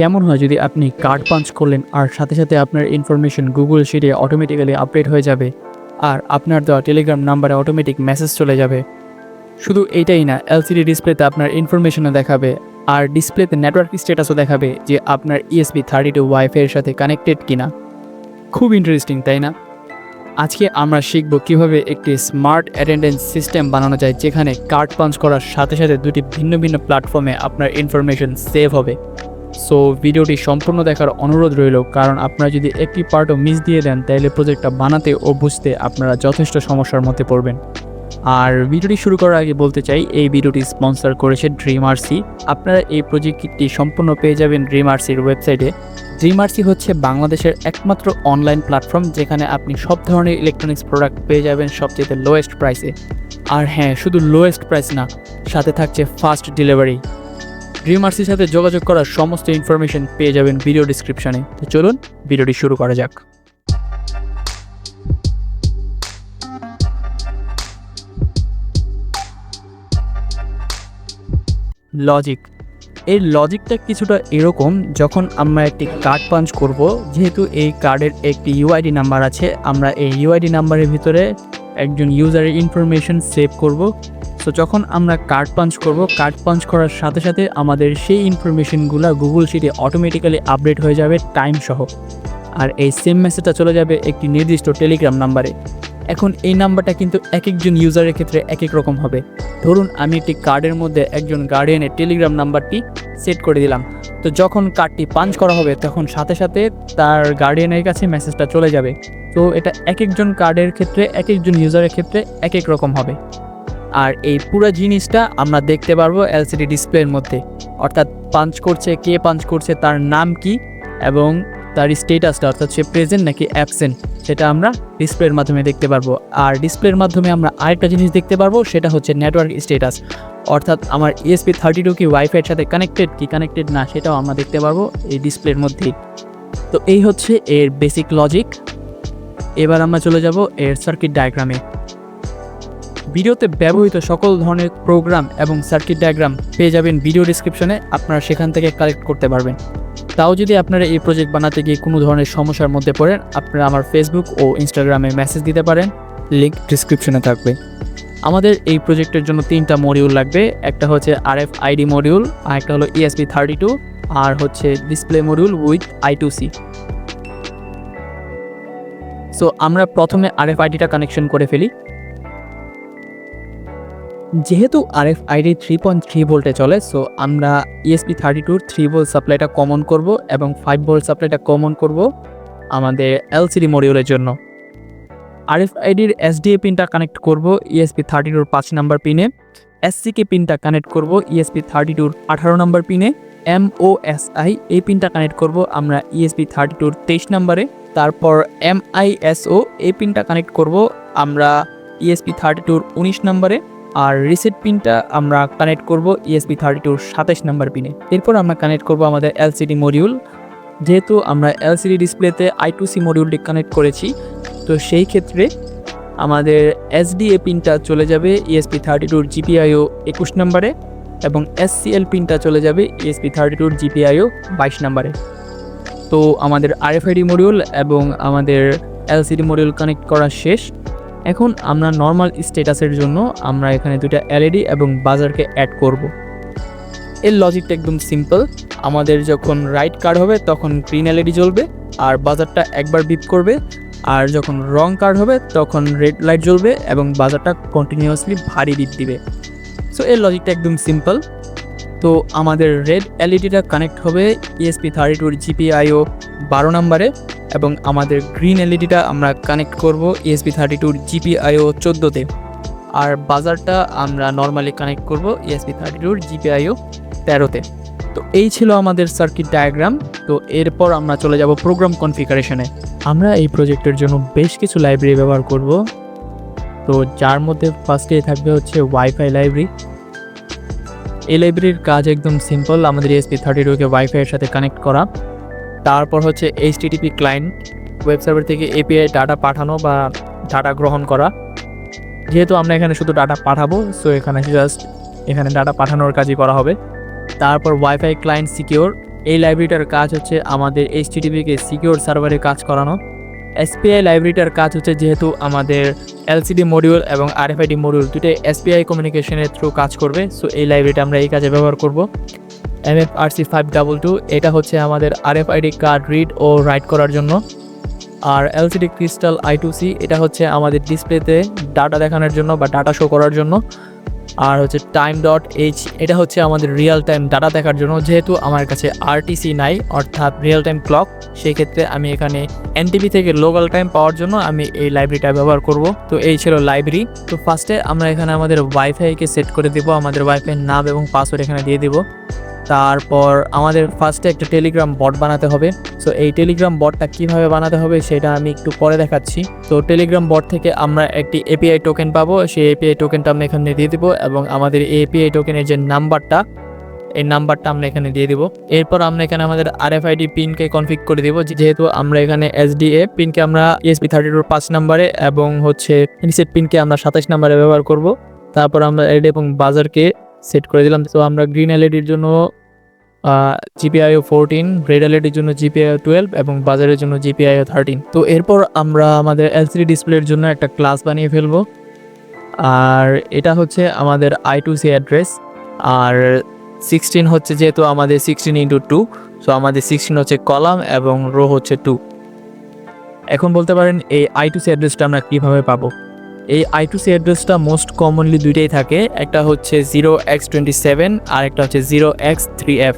কেমন হয় যদি আপনি কার্ড পাঞ্চ করলেন আর সাথে সাথে আপনার ইনফরমেশন গুগল শিটে অটোমেটিক্যালি আপডেট হয়ে যাবে আর আপনার দেওয়া টেলিগ্রাম নাম্বারে অটোমেটিক মেসেজ চলে যাবে। শুধু এইটাই না এলসিডি ডিসপ্লেতে আপনার ইনফরমেশনও দেখাবে আর ডিসপ্লেতে নেটওয়ার্ক স্ট্যাটাসও দেখাবে যে আপনার ইএসপি থার্টি টু ওয়াইফাইয়ের সাথে কানেক্টেড কিনা। খুব ইন্টারেস্টিং তাই না? আজকে আমরা শিখব কীভাবে একটি স্মার্ট অ্যাটেন্ডেন্স সিস্টেম বানানো যায়, যেখানে কার্ড পাঞ্চ করার সাথে সাথে দুটি ভিন্ন ভিন্ন প্ল্যাটফর্মে আপনার ইনফরমেশন সেভ হবে। সো ভিডিওটি সম্পূর্ণ দেখার অনুরোধ রইল, কারণ আপনারা যদি একটি পার্টও মিস দিয়ে দেন, তাহলে প্রজেক্টটা বানাতে ও বুঝতে আপনারা যথেষ্ট সমস্যার মধ্যে পড়বেন। আর ভিডিওটি শুরু করার আগে বলতে চাই, এই ভিডিওটি স্পন্সর করেছে ড্রিমারসি আপনারা এই প্রজেক্টটি সম্পূর্ণ পেয়ে যাবেন ড্রিমারসির ওয়েবসাইটে ড্রিমারসি হচ্ছে বাংলাদেশের একমাত্র অনলাইন প্ল্যাটফর্ম যেখানে আপনি সব ধরনের ইলেকট্রনিক্স প্রোডাক্ট পেয়ে যাবেন সবচেয়ে লোয়েস্ট প্রাইসে আর হ্যাঁ শুধু লোয়েস্ট প্রাইস না, সাথে থাকছে ফাস্ট ডেলিভারি ড্রিমার্সির সাথে যোগাযোগ করার সমস্ত ইনফরমেশন পেয়ে যাবেন ভিডিও ডিসক্রিপশনে তো চলুন ভিডিওটি শুরু করা যাক। লজিক এর লজিকটা কিছুটা এরকম, যখন আমরা একটি কার্ড পাঞ্চ করব, যেহেতু এই কার্ডের একটি ইউআইডি নাম্বার আছে, আমরা এই ইউআইডি নাম্বারের ভিতরে একজন ইউজারের ইনফরমেশন সেভ করব। সো যখন আমরা কার্ড পাঞ্চ করব কার্ড পাঞ্চ করার সাথে সাথে আমাদের সেই ইনফরমেশনগুলো গুগল শিটে অটোমেটিক্যালি আপডেট হয়ে যাবে টাইম সহ। আর এই সেম মেসেজটা চলে যাবে একটি নির্দিষ্ট টেলিগ্রাম নাম্বারে এখন এই নাম্বারটা কিন্তু এক একজন ইউজারের ক্ষেত্রে এক এক রকম হবে। ধরুন, আমি একটি কার্ডের মধ্যে একজন গার্ডিয়ানের টেলিগ্রাম নাম্বারটি সেট করে দিলাম। তো যখন কার্ডটি পাঞ্চ করা হবে, তখন সাথে সাথে তার গার্ডিয়ানের কাছে মেসেজটা চলে যাবে। তো এটা এক একজন কার্ডের ক্ষেত্রে, এক একজন ইউজারের ক্ষেত্রে এক এক রকম হবে। আর এই পুরো জিনিসটা আমরা দেখতে পারব এলসিডি ডিসপ্লের মধ্যে। অর্থাৎ পাঞ্চ করছে, কে পাঞ্চ করছে, তার নাম কি এবং তার স্টেটাসটা অর্থাৎ সে প্রেজেন্ট নাকি অ্যাবসেন্ট সেটা আমরা ডিসপ্লের মাধ্যমে দেখতে পারব। আর ডিসপ্লের মাধ্যমে আমরা আরেকটা জিনিস দেখতে পারব, সেটা হচ্ছে নেটওয়ার্ক স্টেটাস অর্থাৎ আমার ইএসপি থার্টি টু কি ওয়াইফাইয়ের সাথে কানেক্টেড কি কানেক্টেড না, সেটাও আমরা দেখতে পারব এই ডিসপ্লের মধ্যেই। তো এই হচ্ছে এর বেসিক লজিক এবার আমরা চলে যাব এর সার্কিট ডায়াগ্রামে ভিডিওতে ব্যবহৃত সকল ধরনের প্রোগ্রাম এবং সার্কিট ডায়াগ্রাম পেয়ে যাবেন ভিডিও ডিসক্রিপশনে, আপনারা সেখান থেকে কালেক্ট করতে পারবেন। তাও যদি আপনারা এই প্রজেক্ট বানাতে গিয়ে কোনো ধরনের সমস্যার মধ্যে পড়েন, আপনারা আমার ফেসবুক ও ইনস্টাগ্রামে মেসেজ দিতে পারেন লিঙ্ক ডিসক্রিপশনে থাকবে। আমাদের এই প্রজেক্টের জন্য তিনটা মডিউল লাগবে, একটা হচ্ছে আর এফ আইডি মডিউল আর একটা হলো ইএসপি থার্টি টু আর হচ্ছে display module with I two C so আমরা প্রথমে আর এফ আইডিটা কানেকশন করে ফেলি। যেহেতু R F ID three point three ভোল্টে চলে সো আমরা ইএসপি থার্টি টুর থ্রি ভোল্ট সাপ্লাইটা কমন করব এবং ফাইভ ভোল্ট সাপ্লাইটা কমন করব আমাদের এলসিডি মডিউলের জন্য। আর এফ আইডির এসডিএ পিনটা কানেক্ট করব ইএসপি থার্টি টুর পাঁচ নাম্বার পিনে এসসিকে পিনটা কানেক্ট করব ইএসপি থার্টি টুর আঠারো নাম্বার পিনে এম ও এস আই এই পিনটা কানেক্ট করব আমরা ইএসপি থার্টি টুর তেইশ নাম্বারে তারপর এম আই এস ও এই পিনটা কানেক্ট করব আমরা ইএসপি থার্টি টুর উনিশ নাম্বারে আর রিসেট পিনটা আমরা কানেক্ট করব ইএসপি থার্টি টুর সাতাশ নাম্বার পিনে এরপর আমরা কানেক্ট করব আমাদের এলসিডি মডিউল যেহেতু আমরা এলসিডি ডিসপ্লেতে আই টু সি মডিউলটি কানেক্ট করেছি, তো সেই ক্ষেত্রে আমাদের এসডিএ পিনটা চলে যাবে ইএসপি থার্টি টুর জিপিআইও একুশ নম্বরে এবং এসসিএল পিনটা চলে যাবে ইএসপি থার্টি টুর জিপিআইও বাইশ নম্বরে। তো আমাদের আরএফআইডি মডিউল এবং আমাদের এলসিডি মডিউল কানেক্ট করা শেষ। এখন আমরা নর্মাল স্ট্যাটাসের জন্য আমরা এখানে দুটা এলইডি এবং বাজারকে অ্যাড করব। এর লজিকটা একদম সিম্পল আমাদের যখন রাইট কার্ড হবে, তখন গ্রিন এলইডি জ্বলবে আর বাজারটা একবার বিপ করবে। আর যখন রং কার্ড হবে, তখন রেড লাইট জ্বলবে এবং বাজারটা কন্টিনিউয়াসলি ভারী বিপ দিবে। সো এর লজিকটা একদম সিম্পল তো, আমাদের রেড এলইডিটা কানেক্ট হবে E ইএসপি থার্টি টুর জিপিআইও বারো নম্বরে। এবং আমাদের গ্রিন এলইডিটা আমরা কানেক্ট করব E ইএসপি থার্টি টুর জিপিআইও চোদ্দোতে। আর বাজারটা আমরা নর্মালি কানেক্ট করব E ইএসপি থার্টি টুর জিপিআইও তেরোতে। তো এই ছিল আমাদের সার্কিট ডায়াগ্রাম তো এরপর আমরা চলে যাব প্রোগ্রাম কনফিগারেশনে আমরা এই প্রজেক্টের জন্য বেশ কিছু লাইব্রেরি ব্যবহার করব। তো যার মধ্যে ফার্স্টে থাকবে হচ্ছে ওয়াইফাই লাইব্রেরি এই লাইব্রেরির কাজ একদম সিম্পল আমাদের এসপি থার্টি টুকে ওয়াইফাইয়ের সাথে কানেক্ট করা। তারপর হচ্ছে H HTTP client web server থেকে এপিআই ডাটা পাঠানো বা ডাটা গ্রহণ করা। যেহেতু আমরা এখানে শুধু ডাটা পাঠাবো সো এখানে জাস্ট এখানে ডাটা পাঠানোর কাজই করা হবে। তারপর ওয়াইফাই ক্লায়েন্ট সিকিওর এই লাইব্রেরিটার কাজ হচ্ছে আমাদের এইচ এইচটিটিপিকে সিকিওর সার্ভারে কাজ করানো। এসপিআই লাইব্রেরিটার কাজ হচ্ছে যেহেতু আমাদের এলসিডি মডিউল এবং আরএফআইডি মডিউল দুটোই এসপিআই কমিউনিকেশনের থ্রু কাজ করবে সো এই লাইব্রেরিটা আমরা এই কাজে ব্যবহার করব। M F R C five double two এটা হচ্ছে আমাদের আরএফআইডি কার্ড রিড ও রাইট করার জন্য। আর LCD crystal I two C এটা হচ্ছে আমাদের ডিসপ্লেতে ডাটা দেখানোর জন্য বা ডাটা শো করার জন্য। আর হচ্ছে টাইম ডট এইচ এটা হচ্ছে আমাদের রিয়েল টাইম ডাটা দেখার জন্য, যেহেতু আমার কাছে আরটিসি নাই, অর্থাৎ রিয়েল টাইম ক্লক সেই ক্ষেত্রে আমি এখানে এনটিভি থেকে লোকাল টাইম পাওয়ার জন্য আমি এই লাইব্রেরিটা ব্যবহার করব। তো এই ছিল লাইব্রেরি তো ফার্স্টে আমরা এখানে আমাদের ওয়াইফাইকে সেট করে দেব, আমাদের ওয়াইফাই নাম এবং পাসওয়ার্ড এখানে দিয়ে দিব। তারপর আমাদের ফার্স্টে একটা টেলিগ্রাম বট বানাতে হবে। সো এই টেলিগ্রাম বটটা কীভাবে বানাতে হবে সেটা আমি একটু পরে দেখাচ্ছি। তো টেলিগ্রাম বট থেকে আমরা একটি এপিআই টোকেন পাবো। সেই এপিআই টোকেনটা আমরা এখানে দিয়ে দিব এবং আমাদের এপিআই টোকেনের যে নাম্বারটা এই নাম্বারটা আমরা এখানে দিয়ে দিব। এরপর আমরা এখানে আমাদের আর এফ আরএফআইডি পিনকে কনফিগ করে দিব। যেহেতু আমরা এখানে এসডিএ পিনকে আমরা ইএসপি থার্টি টুর পাঁচ নাম্বারে এবং হচ্ছে রিসেট পিনকে আমরা সাতাশ নাম্বারে ব্যবহার করব। তারপর আমরা এলইডি এবং বাজারকে সেট করে দিলাম। তো, আমরা গ্রিন এলইডির জন্য জিপিআইও ফোরটিন রেড এলইডির জন্য জিপিআইও টুয়েলভ এবং বাজারের জন্য জিপিআইও থার্টিন তো এরপর আমরা আমাদের এলসিডি ডিসপ্লের জন্য একটা ক্লাস বানিয়ে ফেলব। আর এটা হচ্ছে আমাদের আই টু সি অ্যাড্রেস আর সিক্সটিন হচ্ছে যেহেতু আমাদের সিক্সটিন ইন্টু টু সো আমাদের সিক্সটিন হচ্ছে কলাম এবং রো হচ্ছে টু এখন বলতে পারেন এই আই টু সি অ্যাড্রেসটা আমরা কীভাবে পাবো? এই আই টু সি অ্যাড্রেসটা মোস্ট কমনলি দুইটাই থাকে, একটা হচ্ছে জিরো এক্স টোয়েন্টি সেভেন আর একটা হচ্ছে zero X three F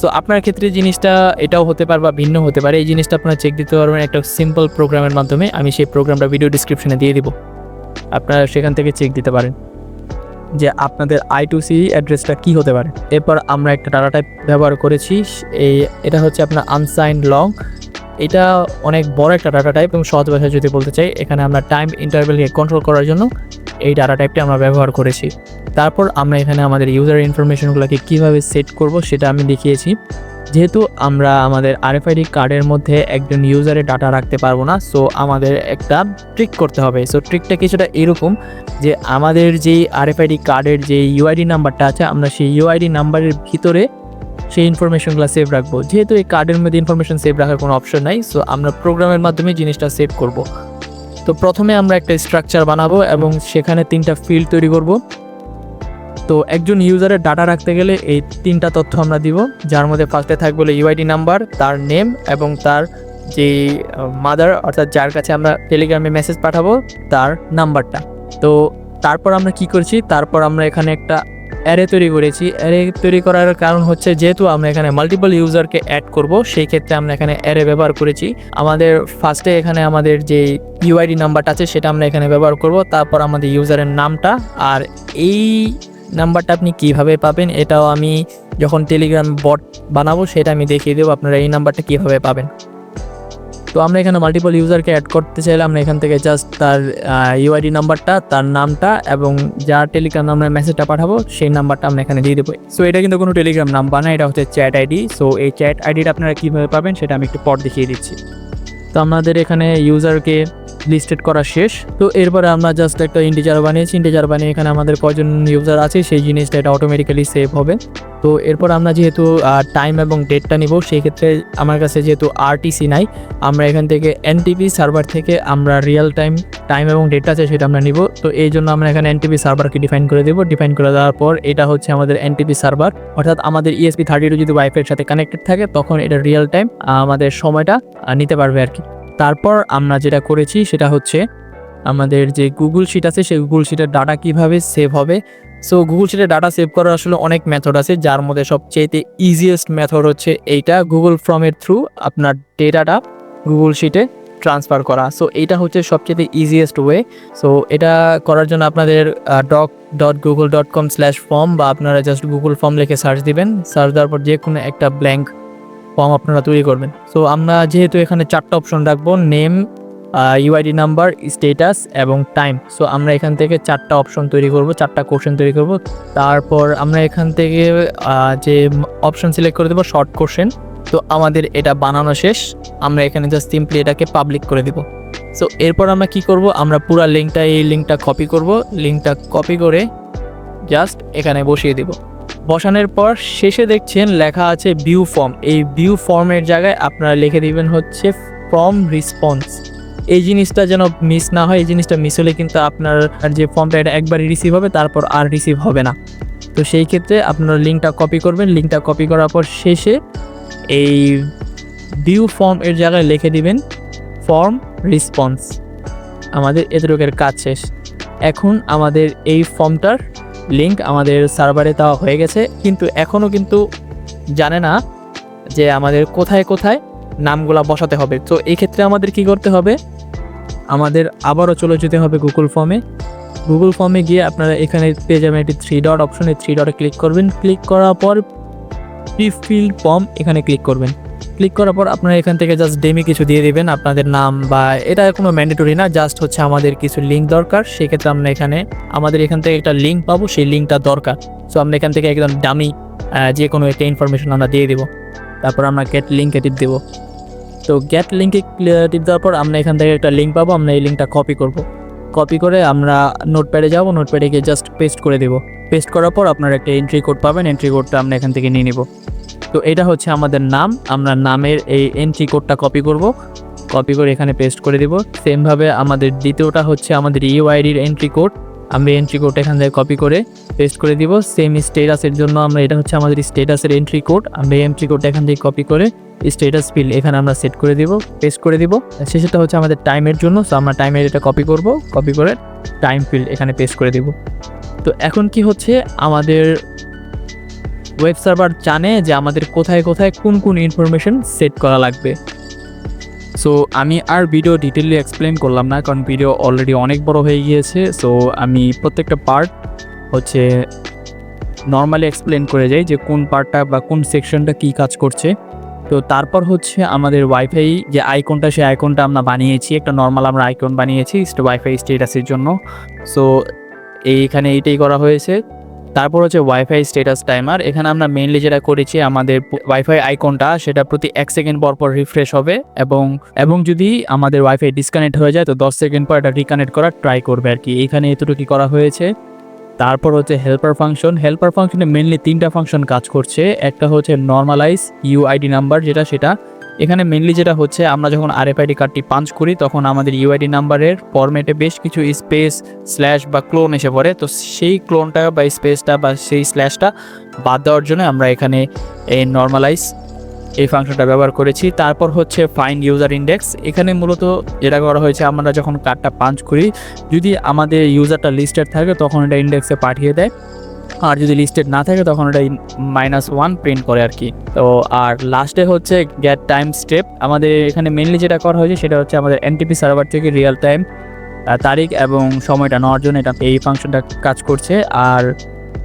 so আপনার ক্ষেত্রে জিনিসটা এটাও হতে পারে বা ভিন্ন হতে পারে। এই জিনিসটা আপনারা চেক দিতে পারবেন একটা সিম্পল প্রোগ্রামের মাধ্যমে। আমি সেই প্রোগ্রামটা ভিডিও ডিসক্রিপশনে দিয়ে দিব। আপনারা সেখান থেকে চেক দিতে পারেন যে আপনাদের আই টু সি অ্যাড্রেসটা কী হতে পারে। এরপর আমরা একটা ডাটা টাইপ ব্যবহার করেছি। এই, এটা হচ্ছে আপনার আনসাইন্ড লং এটা অনেক বড় একটা ডাটা টাইপ এবং সহজ ভাষায় যদি বলতে চাই, এখানে আমরা টাইম ইন্টারভেলকে কন্ট্রোল করার জন্য এই ডাটা টাইপটি আমরা ব্যবহার করেছি। তারপর আমরা এখানে আমাদের ইউজার ইনফরমেশনগুলোকে কীভাবে সেট করব সেটা আমি দেখিয়েছি। যেহেতু আমরা আমাদের আরএফআইডি কার্ডের মধ্যে একজন ইউজারের ডাটা রাখতে পারব না সো আমাদের একটা ট্রিক করতে হবে। সো ট্রিকটা কিছুটা এরকম যে আমাদের যেই আরএফআইডি কার্ডের যে ইউআইডি নাম্বারটা আছে, আমরা সেই ইউআইডি নাম্বারের ভিতরে সেই ইনফরমেশনগুলো সেভ রাখব। যেহেতু এই কার্ডের মধ্যে ইনফরমেশন সেভ রাখার কোনো অপশন নাই সো আমরা প্রোগ্রামের মাধ্যমে জিনিসটা সেভ করব। তো প্রথমে আমরা একটা স্ট্রাকচার বানাবো এবং সেখানে তিনটা ফিল্ড তৈরি করব। তো একজন ইউজারের ডাটা রাখতে গেলে এই তিনটা তথ্য আমরা দিব, যার মধ্যে ফার্স্টে থাকবে ইউআইডি নাম্বার তার নেম এবং তার যে মাদার অর্থাৎ যার কাছে আমরা টেলিগ্রামে মেসেজ পাঠাবো, তার নাম্বারটা তো তারপর আমরা কি করছি? তারপর আমরা এখানে একটা অ্যারে তৈরি করেছি। অ্যারে তৈরি করার কারণ হচ্ছে যেহেতু আমরা এখানে মাল্টিপল ইউজারকে অ্যাড করব, সেই ক্ষেত্রে আমরা এখানে অ্যারে ব্যবহার করেছি। আমাদের ফার্স্টে এখানে আমাদের যে ইউআইডি নাম্বারটা আছে, সেটা আমরা এখানে ব্যবহার করব। তারপর আমাদের ইউজারের নামটা আর এই নাম্বারটা আপনি কীভাবে পাবেন, এটাও আমি যখন টেলিগ্রাম বট বানাবো, সেটা আমি দেখিয়ে দেবো। আপনারা এই নাম্বারটা কীভাবে পাবেন? তো আমরা এখানে মাল্টিপল ইউজারকে অ্যাড করতে চাইলে আমরা এখান থেকে জাস্ট তার ইউআইডি নাম্বারটা তার নামটা এবং যার টেলিগ্রাম আমরা মেসেজটা পাঠাবো, সেই নাম্বারটা আমরা এখানে দিয়ে দেবো। সো এটা কিন্তু কোনো টেলিগ্রাম নাম্বার না, এটা হচ্ছে চ্যাট আইডি সো এই চ্যাট আইডিটা আপনারা কীভাবে পাবেন, সেটা আমি একটু পর দেখিয়ে দিচ্ছি। তো আমাদের এখানে ইউজারকে লিস্টেড করা শেষ। তো এরপরে আমরা জাস্ট একটা ইন্টিজার বানিয়েছি। ইন্টিজার বানিয়ে এখানে আমাদের কয়জন ইউজার আছে, সেই জিনিসটা এটা অটোমেটিক্যালি সেভ হবে। তো এরপর আমরা যেহেতু টাইম এবং ডেটটা নিব, সেই ক্ষেত্রে আমার কাছে যেহেতু আরটিসি নাই, আমরা এখান থেকে এনটিপি সার্ভার থেকে আমরা রিয়েল টাইম টাইম এবং ডেটটা আছে সেটা আমরা নিব। তো এই জন্য আমরা এখানে এনটিপি সার্ভারকে ডিফাইন করে দেবো। ডিফাইন করে দেওয়ার পর এটা হচ্ছে আমাদের এনটিপি সার্ভার অর্থাৎ আমাদের ইএসপি থার্টি টু যদি ওয়াইফাইয়ের সাথে কানেক্টেড থাকে, তখন এটা রিয়েল টাইম আমাদের সময়টা নিতে পারবে আর কি। তারপর আমরা যেটা করেছি সেটা হচ্ছে আমাদের যে গুগল শিট আছে, সেই গুগল শিটের ডাটা কীভাবে সেভ হবে? সো গুগল শিটে ডাটা সেভ করার আসলে অনেক মেথড আছে, যার মধ্যে সবচেয়ে ইজিয়েস্ট মেথড হচ্ছে এইটা। গুগল ফর্মের থ্রু আপনার ডেটাটা গুগল শিটে ট্রান্সফার করা। সো এইটা হচ্ছে সবচেয়ে ইজিয়েস্ট ওয়ে সো এটা করার জন্য আপনাদের doc dot Google dot com slash form বা আপনারা জাস্ট গুগল ফর্ম লিখে সার্চ দিবেন। সার্চ দেওয়ার পর যে কোনো একটা ব্ল্যাঙ্ক ফর্ম আপনারা তৈরি করবেন। সো আমরা যেহেতু এখানে চারটা অপশন রাখব নেম ইউআইডি নাম্বার স্টেটাস এবং টাইম সো আমরা এখান থেকে চারটা অপশন তৈরি করব, চারটা কোশ্চেন তৈরি করব। তারপর আমরা এখান থেকে যে অপশন সিলেক্ট করে দেবো শর্ট কোশ্চেন তো আমাদের এটা বানানো শেষ। আমরা এখানে জাস্ট সিম্পলি এটাকে পাবলিক করে দিব। সো এরপর আমরা কি করব? আমরা পুরো লিঙ্কটা এই লিঙ্কটা কপি করব। লিঙ্কটা কপি করে জাস্ট এখানে বসিয়ে দিব। বসানোর পর শেষে দেখছেন লেখা আছে ভিউ ফর্ম এই ভিউ ফর্মের জায়গায় আপনারা লিখে দিবেন হচ্ছে ফর্ম রেসপন্স এই জিনিসটা যেন মিস না হয়, এই জিনিসটা মিস হলে কিন্তু আপনার যে ফর্মটা এটা একবারই রিসিভ হবে, তারপর আর রিসিভ হবে না। তো সেই ক্ষেত্রে আপনারা লিঙ্কটা কপি করবেন। লিঙ্কটা কপি করার পর শেষে এই ভিউ ফর্ম এর জায়গায় লিখে দিবেন ফর্ম রেসপন্স আমাদের এতটুকের কাজ শেষ। এখন আমাদের এই ফর্মটার লিঙ্ক আমাদের সার্ভারে দেওয়া হয়ে গেছে, কিন্তু এখনও কিন্তু জানে না যে আমাদের কোথায় কোথায় নামগুলা বসাতে হবে। তো এই ক্ষেত্রে আমাদের কি করতে হবে? আমাদের আবারও চলে যেতে হবে গুগল ফর্মে গুগল ফর্মে গিয়ে আপনারা এখানে পেয়ে যাবেন একটি থ্রি ডট অপশনে থ্রি ডটে ক্লিক করবেন। ক্লিক করার পর ফিল্ড ফর্ম এখানে ক্লিক করবেন। ক্লিক করার পর আপনারা এখান থেকে জাস্ট ডেমি কিছু দিয়ে দিবেন, আপনাদের নাম বা এটা কোনো ম্যান্ডেটরি না জাস্ট হচ্ছে আমাদের কিছু লিঙ্ক দরকার, সেক্ষেত্রে আমরা এখানে আমাদের এখান থেকে একটা লিঙ্ক পাবো, সেই লিঙ্কটা দরকার। সো আমরা এখান থেকে একদম দামি যে কোনো একটা ইনফরমেশন আমরা দিয়ে দেবো। তারপর আমরা গেট লিঙ্কে টিপ দেবো। তো গেট লিঙ্কে টিপ দেওয়ার পর আমরা এখান থেকে একটা লিঙ্ক পাবো, আমরা এই লিঙ্কটা কপি করব। কপি করে আমরা নোটপ্যাডে যাব নোটপ্যাডে গিয়ে জাস্ট পেস্ট করে দেবো। পেস্ট করার পর আপনারা একটা এন্ট্রি কোড পাবেন এন্ট্রি কোডটা আমরা এখান থেকে নিয়ে নিব। তো এটা হচ্ছে আমাদের নাম। আমরা নামের এই এন্ট্রি কোডটা কপি করব। কপি করে এখানে পেস্ট করে দিব। সেমভাবে আমাদের দ্বিতীয়টা হচ্ছে আমাদের ইউআইডির এন্ট্রি কোড আমরা এন্ট্রি কোডটা এখান থেকে কপি করে পেস্ট করে দিব। সেম স্টেটাসের জন্য আমরা এটা হচ্ছে আমাদের স্টেটাসের এন্ট্রি কোড আমরা এন্ট্রি কোডটা এখান থেকে কপি করে স্টেটাস ফিল এখানে আমরা সেট করে দিব পেস্ট করে দিব। শেষেটা হচ্ছে আমাদের টাইমের জন্য। সো আমরা টাইমের এটা কপি করব। কপি করে টাইম ফিল এখানে পেস্ট করে দিব। তো এখন কি হচ্ছে? আমাদের ওয়েব সার্ভার জানে যে আমাদের কোথায় কোথায় কোন কোন ইনফরমেশন সেট করা লাগবে। সো আমি আর ভিডিও ডিটেললি এক্সপ্লেন করলাম না, কারণ ভিডিও অলরেডি অনেক বড় হয়ে গিয়েছে। সো আমি প্রত্যেকটা পার্ট হচ্ছে নর্মালি এক্সপ্লেন করে যাই যে কোন পার্টটা বা কোন সেকশনটা কী কাজ করছে। তো তারপর হচ্ছে আমাদের ওয়াইফাই যে আইকনটা সেই আইকনটা আমরা বানিয়েছি। একটা নর্মাল আমরা আইকন বানিয়েছি ওয়াইফাই স্টেটাসের জন্য। সো এইখানে এইটাই করা হয়েছে। তারপর হচ্ছে ওয়াইফাই স্টেটাস টাইমার এখানে আমরা মেইনলি যেটা করেছি আমাদের ওয়াইফাই আইকনটা সেটা প্রতি এক সেকেন্ড পর পর রিফ্রেশ হবে এবং এবং যদি আমাদের ওয়াইফাই ডিসকানেক্ট হয়ে যায়, তো দশ সেকেন্ড পর এটা রিকানেক্ট করার ট্রাই করবে আর কি। এইখানে এতটুকু করা হয়েছে। তারপর হচ্ছে হেল্পার ফাংশন হেল্পার ফাংশনে মেনলি তিনটা ফাংশন কাজ করছে। একটা হচ্ছে নর্মালাইজ ইউআইডি নাম্বার যেটা সেটা এখানে মেনলি যেটা হচ্ছে, আমরা যখন আর আরএফআইডি কার্ডটি পাঞ্চ করি, তখন আমাদের ইউআইডি নাম্বারের ফরম্যাটে বেশ কিছু স্পেস স্ল্যাশ বা ক্লোন এসে পড়ে। তো সেই ক্লোনটা বা স্পেসটা বা সেই স্ল্যাশটা বাদ দেওয়ার জন্য আমরা এখানে এই নর্মালাইজ এই ফাংশনটা ব্যবহার করেছি। তারপর হচ্ছে ফাইন্ড ইউজার ইন্ডেক্স এখানে মূলত যেটা করা হয়েছে, আমরা যখন কার্ডটা পাঞ্চ করি, যদি আমাদের ইউজারটা লিস্টেড থাকে, তখন এটা ইন্ডেক্সে পাঠিয়ে দেয়। আর যদি লিস্টেড না থাকে, তখন এটা মাইনাস ওয়ান প্রিন্ট করে আর কি। তো আর লাস্টে হচ্ছে গ্যাট টাইম স্টেপ আমাদের এখানে মেনলি যেটা করা হয়েছে, সেটা হচ্ছে আমাদের এনটিপি সার্ভার থেকে রিয়েল টাইম তারিখ এবং সময়টা নেওয়ার জন্য এটা এই ফাংশনটা কাজ করছে। আর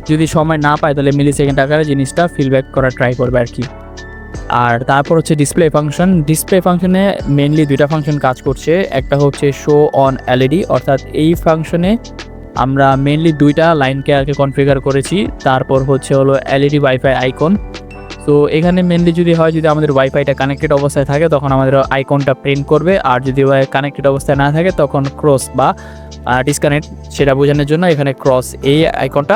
যদি সময় না পায়, তাহলে মিলি সেকেন্ড আকারে জিনিসটা ফিডব্যাক করা ট্রাই করবে আর কি। আর তারপর হচ্ছে ডিসপ্লে ফাংশন ডিসপ্লে ফাংশনে মেনলি দুইটা ফাংশন কাজ করছে। একটা হচ্ছে শো অন এলইডি অর্থাৎ এই ফাংশনে আমরা মেনলি দুইটা লাইনকে আর কি কনফিগার করেছি। তারপর হচ্ছে হলো এলইডি ওয়াইফাই আইকন তো এখানে মেনলি যদি হয়, যদি আমাদের ওয়াইফাইটা কানেক্টেড অবস্থায় থাকে, তখন আমাদের আইকনটা প্রিন্ট করবে। আর যদি কানেক্টেড অবস্থায় না থাকে, তখন ক্রস বা ডিসকানেক্ট সেটা বোঝানোর জন্য এখানে ক্রস এই আইকনটা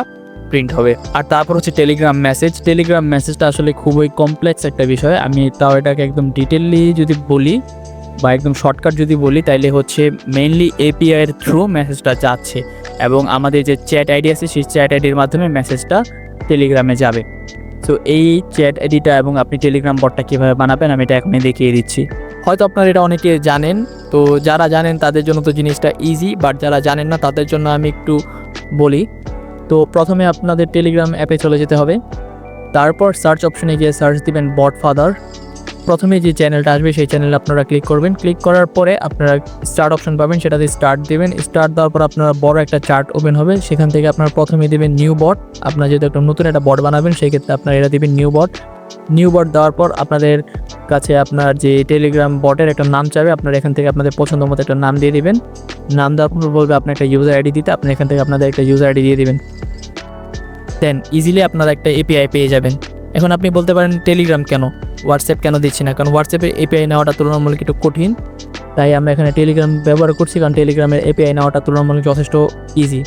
প্রিন্ট হবে। আর তারপর হচ্ছে টেলিগ্রাম মেসেজ টেলিগ্রাম মেসেজটা আসলে খুবই কমপ্লেক্স একটা বিষয়। আমি তাও এটাকে একদম ডিটেললি যদি বলি বা একদম শর্টকাট যদি বলি, তাইলে হচ্ছে মেইনলি এপিআইয়ের থ্রু মেসেজটা যাচ্ছে এবং আমাদের যে চ্যাট আইডি আছে, সেই চ্যাট আইডির মাধ্যমে মেসেজটা টেলিগ্রামে যাবে। সো এই চ্যাট আইডিটা এবং আপনি টেলিগ্রাম বটটা কীভাবে বানাবেন, আমি এটা এখনই দেখিয়ে দিচ্ছি। হয়তো আপনারা এটা অনেকে জানেন, তো যারা জানেন তাদের জন্য তো জিনিসটা ইজি বাট যারা জানেন না তাদের জন্য আমি একটু বলি। তো প্রথমে আপনাদের টেলিগ্রাম অ্যাপে চলে যেতে হবে। তারপর সার্চ অপশনে গিয়ে সার্চ দিবেন বট ফাদার প্রথমে যে চ্যানেলটা আসবে, সেই চ্যানেলে আপনারা ক্লিক করবেন। ক্লিক করার পরে আপনারা স্টার্ট অপশন পাবেন, সেটাতে স্টার্ট দেবেন। স্টার্ট দেওয়ার পর আপনারা বড় একটা চার্ট ওপেন হবে। সেখান থেকে আপনারা প্রথমে দেবেন নিউ বট আপনার যেহেতু একটা নতুন একটা বট বানাবেন, সেই ক্ষেত্রে আপনারা এটা দেবেন নিউ বট নিউ বট দেওয়ার পর আপনাদের কাছে আপনার যে টেলিগ্রাম বটের একটা নাম চাবে আপনারা এখান থেকে আপনাদের পছন্দ মতো একটা নাম দিয়ে দিবেন। নাম দেওয়ার পর বলবে আপনার একটা ইউজার আইডি দিতে, আপনি এখান থেকে আপনাদের একটা ইউজার আইডি দিয়ে দিবেন। দেন ইজিলি আপনারা একটা এপিআই পেয়ে যাবেন। এখন আপনি বলতে পারেন টেলিগ্রাম কেন? হোয়াটসঅ্যাপ কেন দিচ্ছি না? কারণ হোয়াটসঅ্যাপের এপিআই নেওয়াটা তুলনামূলক একটু কঠিন। তাই আমরা এখানে টেলিগ্রাম ব্যবহার করছি, কারণ টেলিগ্রামের এপিআই নেওয়াটা তুলনামূলক যথেষ্ট ইজি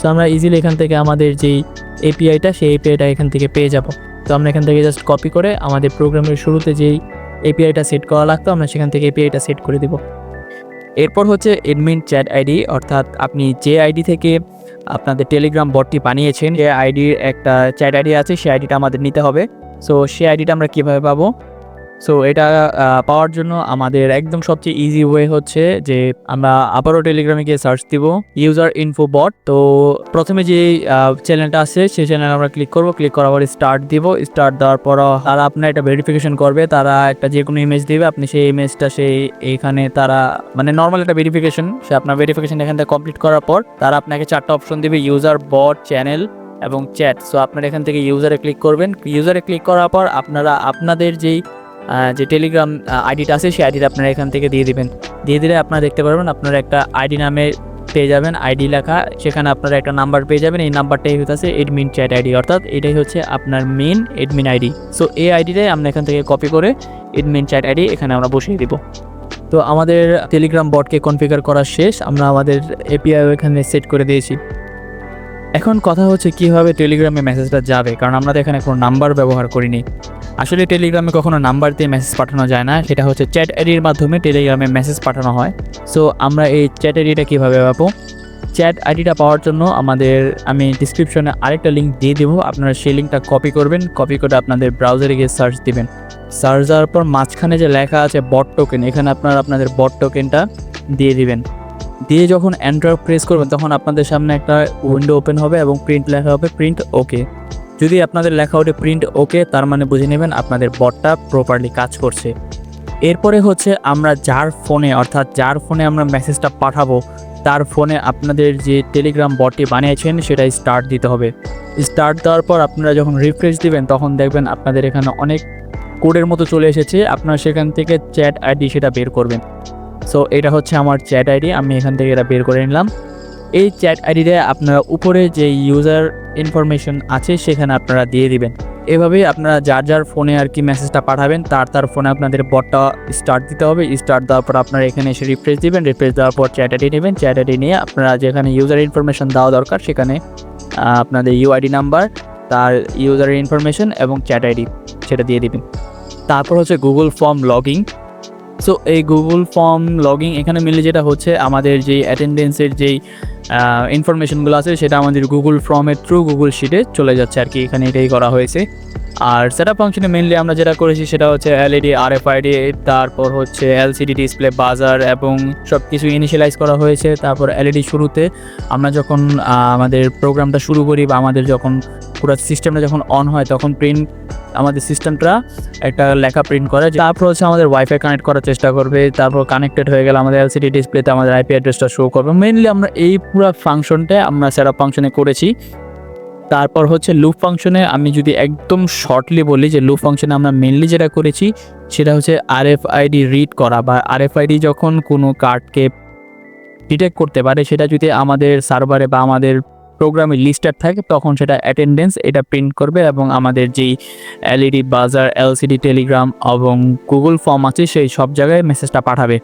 তো আমরা ইজিলি এখান থেকে আমাদের যেই এপিআইটা সেই এপিআইটা এখান থেকে পেয়ে যাব। তো আমরা এখান থেকে জাস্ট কপি করে আমাদের প্রোগ্রামের শুরুতে যেই এপিআইটা সেট করা লাগতো, আমরা সেখান থেকে এপিআইটা সেট করে দিব। এরপর হচ্ছে এডমিন চ্যাট আইডি অর্থাৎ আপনি যে আইডি থেকে আপনাদের টেলিগ্রাম বটটি বানিয়েছেন যে আইডির একটা চ্যাট আইডি আছে, সেই আইডিটা আমাদের নিতে হবে। সো সেই আইডিটা আমরা কীভাবে পাবো? সো এটা পাওয়ার জন্য আমাদের একদম সবচেয়ে ইজি ওয়ে হচ্ছে যে আমরা আবারও টেলিগ্রামে গিয়ে সার্চ দিব ইউজার ইনফো বট তো প্রথমে যে চ্যানেলটা আছে সেই চ্যানেল আমরা ক্লিক করব ক্লিক করার পরে স্টার্ট দিব। স্টার্ট দেওয়ার পর তারা আপনার একটা ভেরিফিকেশন করবে, তারা একটা যে কোনো ইমেজ দিবে, আপনি সেই ইমেজটা সেই এইখানে তারা মানে নর্মাল একটা ভেরিফিকেশন সে আপনার ভেরিফিকেশন এখান থেকে কমপ্লিট করার পর, তারা আপনাকে চারটা অপশন দিবে ইউজার বট চ্যানেল এবং চ্যাট সো আপনারা এখান থেকে ইউজারে ক্লিক করবেন। ইউজারে ক্লিক করার পর আপনারা আপনাদের যেই যে টেলিগ্রাম আইডিটা আছে, সেই আইডিটা আপনারা এখান থেকে দিয়ে দিবেন। দিয়ে দিলে আপনারা দেখতে পারবেন, আপনারা একটা আইডি নামে পেয়ে যাবেন আইডি লেখা। সেখানে আপনারা একটা নাম্বার পেয়ে যাবেন। এই নাম্বারটাই হচ্ছে এডমিন চ্যাট আইডি অর্থাৎ এটাই হচ্ছে আপনার মেন এডমিন আইডি সো এই আইডিটাই আমরা এখান থেকে কপি করে এডমিন চ্যাট আইডি এখানে আমরা বসিয়ে দিব। তো আমাদের টেলিগ্রাম বটকে কনফিগার করা শেষ। আমরা আমাদের এপিআই এখানে সেট করে দিয়েছি। এখন কথা হচ্ছে কীভাবে টেলিগ্রামে মেসেজটা যাবে, কারণ আমরা তো এখানে কোনো নাম্বার ব্যবহার করিনি। আসলে টেলিগ্রামে কখনো নাম্বার দিয়ে মেসেজ পাঠানো যায় না, সেটা হচ্ছে চ্যাট আইডির মাধ্যমে টেলিগ্রামে মেসেজ পাঠানো হয়। সো আমরা এই চ্যাট আইডিটা কীভাবে পাবো? চ্যাট আইডিটা পাওয়ার জন্য আমাদের, আমি ডিসক্রিপশনে আরেকটা লিঙ্ক দিয়ে দেবো, আপনারা সেই লিঙ্কটা কপি করবেন কপি করে আপনাদের ব্রাউজারে গিয়ে সার্চ দিবেন। সার্চ দেওয়ার পর মাঝখানে যে লেখা আছে বট টোকেন এখানে আপনারা আপনাদের বট টোকেনটা দিয়ে দিবেন। দিয়ে যখন এন্টার প্রেস করবেন, তখন আপনাদের সামনে একটা উইন্ডো ওপেন হবে এবং প্রিন্ট লেখা হবে প্রিন্ট ওকে যদি আপনাদের লেখা ওঠে প্রিন্ট ওকে তার মানে বুঝে নেবেন আপনাদের বটটা প্রপারলি কাজ করছে। এরপরে হচ্ছে আমরা যার ফোনে অর্থাৎ যার ফোনে আমরা মেসেজটা পাঠাবো, তার ফোনে আপনাদের যে টেলিগ্রাম বটটি বানিয়েছেন, সেটা স্টার্ট দিতে হবে। স্টার্ট দেওয়ার পর আপনারা যখন রিফ্রেশ দিবেন, তখন দেখবেন আপনাদের এখানে অনেক কোডের মতো চলে এসেছে। আপনারা সেখান থেকে চ্যাট আইডি সেটা বের করবেন। সো এটা হচ্ছে আমার চ্যাট আইডি আমি এখান থেকে এটা বের করে নিলাম। এই চ্যাট আইডিতে আপনারা উপরে যে ইউজার ইনফরমেশন আছে, সেখানে আপনারা দিয়ে দিবেন। এভাবেই আপনারা যার যার ফোনে আর কি মেসেজটা পাঠাবেন, তার তার ফোনে আপনাদের বটটা স্টার্ট দিতে হবে। স্টার্ট দেওয়ার পর আপনারা এখানে এসে রিফ্রেশ দিবেন রিফ্রেশ দেওয়ার পর চ্যাট আইডি নেবেন। চ্যাট আইডি নিয়ে আপনারা যেখানে ইউজার ইনফরমেশন দেওয়া দরকার, সেখানে আপনাদের ইউআইডি নাম্বার তার ইউজারের ইনফরমেশন এবং চ্যাট আইডি সেটা দিয়ে দিবেন। তারপর হচ্ছে গুগল ফর্ম লগিং সো এই গুগল ফর্ম লগিং এখানে মিলে যেটা হচ্ছে আমাদের যেই অ্যাটেন্ডেন্সের যেই ইনফরমেশনগুলো আছে, সেটা আমাদের গুগল ফর্মের থ্রু গুগল শিটে চলে যাচ্ছে আর কি। এখানে এটাই করা হয়েছে। আর সেটা ফাংশনে মেনলি আমরা যেটা করেছি সেটা হচ্ছে E এলইডি আরএফআইডি তারপর হচ্ছে এলসিডি ডিসপ্লে বাজার এবং সব কিছু ইনিশিয়ালাইজ করা হয়েছে। তারপর এলইডি শুরুতে আমরা যখন আমাদের প্রোগ্রামটা শুরু করি বা আমাদের যখন পুরো সিস্টেমটা যখন অন হয়, তখন প্রিন্ট আমাদের সিস্টেমটা একটা লেখা প্রিন্ট করে। তারপর হচ্ছে আমাদের ওয়াইফাই কানেক্ট করার চেষ্টা করবে। তারপর কানেক্টেড হয়ে গেলে আমাদের এলসিডি ডিসপ্লেতে আমাদের আইপি অ্যাড্রেসটা শো করবে। মেনলি আমরা এই পুরো ফাংশনটা আমরা সেট ফাংশনে করেছি। তারপর হচ্ছে লুপ ফাংশনে আমি যদি একদম শর্টলি বলি যে লুপ ফাংশনে আমরা মেনলি যেটা করেছি, সেটা হচ্ছে আরএফআইডি রিড করা বা আরএফআইডি যখন কোনো কার্ডকে ডিটেক্ট করতে পারে, সেটা যদি আমাদের সার্ভারে বা আমাদের প্রোগ্রামে লিস্টেড থাকে, তখন সেটা অ্যাটেন্ডেন্স এটা প্রিন্ট করবে এবং আমাদের যেই এলইডি বাজার এলসিডি টেলিগ্রাম এবং গুগল ফর্ম আছে, সেই সব জায়গায় মেসেজটা পাঠাবে।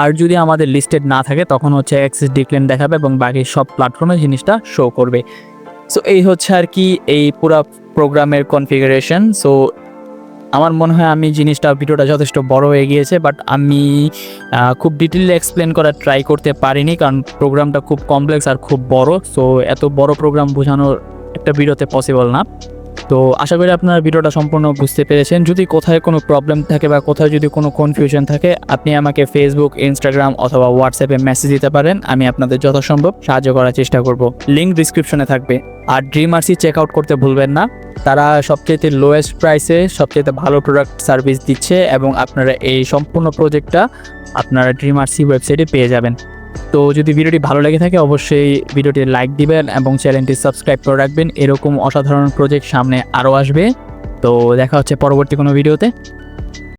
আর যদি আমাদের লিস্টেড না থাকে, তখন হচ্ছে অ্যাক্সেস ডিক্লেন দেখাবে এবং বাকি সব প্ল্যাটফর্মে জিনিসটা শো করবে। সো এই হচ্ছে আর কি এই পুরো প্রোগ্রামের কনফিগারেশন সো আমার মনে হয় আমি জিনিসটা, ভিডিওটা যথেষ্ট বড় হয়ে গিয়েছে বাট আমি খুব ডিটেলে এক্সপ্লেন করার ট্রাই করতে পারিনি, কারণ প্রোগ্রামটা খুব কমপ্লেক্স আর খুব বড়। সো এত বড় প্রোগ্রাম বোঝানোর একটা ভিডিওতে পসিবল না। তো আশা করি আপনারা ভিডিওটা সম্পূর্ণ বুঝতে পেরেছেন। যদি কোথায় কোনো প্রবলেম থাকে বা কোথায় যদি কোনো কনফিউশন থাকে, আপনি আমাকে ফেসবুক ইনস্টাগ্রাম অথবা হোয়াটসঅ্যাপে মেসেজ দিতে পারেন। আমি আপনাদের যথাসম্ভব সাহায্য করার চেষ্টা করব। লিঙ্ক ডিসক্রিপশনে থাকবে। আর ড্রিমার্সি চেক আউট করতে ভুলবেন না। তারা সবচেয়ে লোয়েস্ট প্রাইসে সবচেয়ে ভালো প্রোডাক্ট সার্ভিস দিচ্ছে এবং আপনারা এই সম্পূর্ণ প্রজেক্টটা আপনারা ড্রিমার্সি ওয়েবসাইটে পেয়ে যাবেন। তো যদি ভিডিওটি ভালো লেগে থাকে, অবশ্যই ভিডিওটি লাইক দিবেন এবং চ্যানেলটি সাবস্ক্রাইব করে রাখবেন। এরকম অসাধারণ প্রজেক্ট সামনে আরও আসবে। তো দেখা হচ্ছে পরবর্তী কোনো ভিডিওতে।